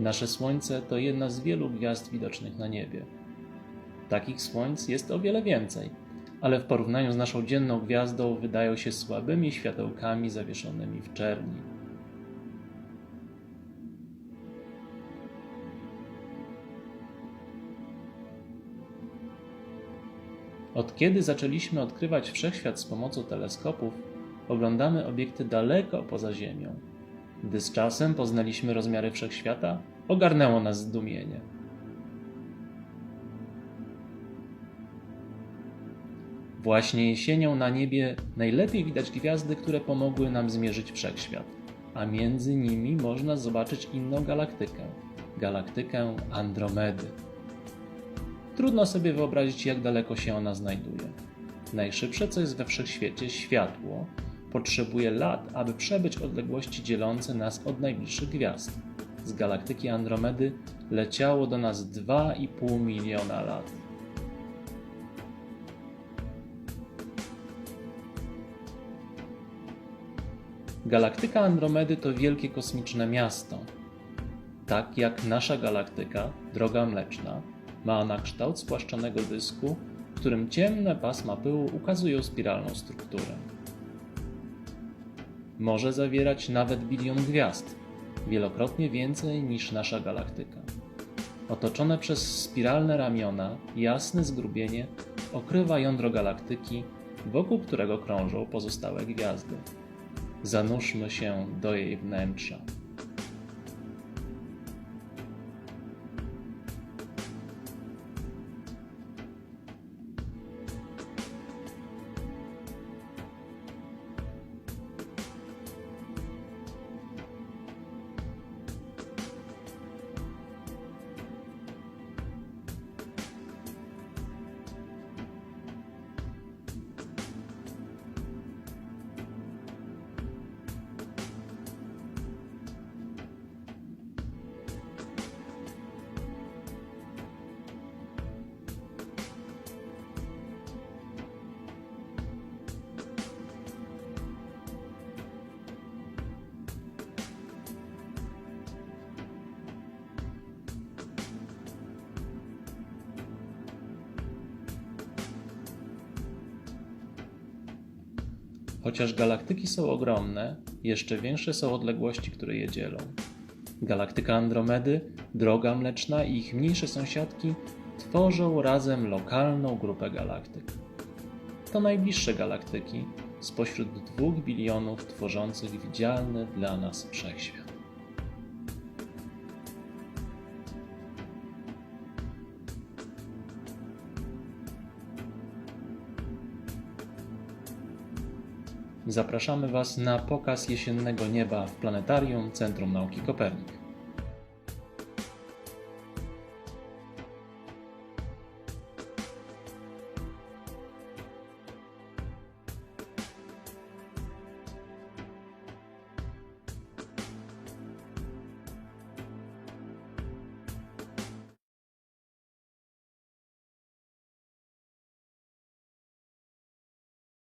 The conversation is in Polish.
Nasze Słońce to jedna z wielu gwiazd widocznych na niebie. Takich słońc jest o wiele więcej, ale w porównaniu z naszą dzienną gwiazdą wydają się słabymi światełkami zawieszonymi w czerni. Od kiedy zaczęliśmy odkrywać wszechświat z pomocą teleskopów, oglądamy obiekty daleko poza Ziemią. Gdy z czasem poznaliśmy rozmiary wszechświata, ogarnęło nas zdumienie. Właśnie jesienią na niebie najlepiej widać gwiazdy, które pomogły nam zmierzyć wszechświat, a między nimi można zobaczyć inną galaktykę galaktykę Andromedy. Trudno sobie wyobrazić, jak daleko się ona znajduje. Najszybsze, co jest we wszechświecie, światło, potrzebuje lat, aby przebyć odległości dzielące nas od najbliższych gwiazd. Z galaktyki Andromedy leciało do nas 2,5 miliona lat. Galaktyka Andromedy to wielkie kosmiczne miasto. Tak jak nasza galaktyka, Droga Mleczna, ma na kształt spłaszczonego dysku, w którym ciemne pasma pyłu ukazują spiralną strukturę. Może zawierać nawet bilion gwiazd, wielokrotnie więcej niż nasza galaktyka. Otoczone przez spiralne ramiona, jasne zgrubienie okrywa jądro galaktyki, wokół którego krążą pozostałe gwiazdy. Zanurzmy się do jej wnętrza. Chociaż galaktyki są ogromne, jeszcze większe są odległości, które je dzielą. Galaktyka Andromedy, Droga Mleczna i ich mniejsze sąsiadki tworzą razem lokalną grupę galaktyk. To najbliższe galaktyki spośród dwóch bilionów tworzących widzialny dla nas wszechświat. Zapraszamy Was na pokaz jesiennego nieba w Planetarium Centrum Nauki Kopernik.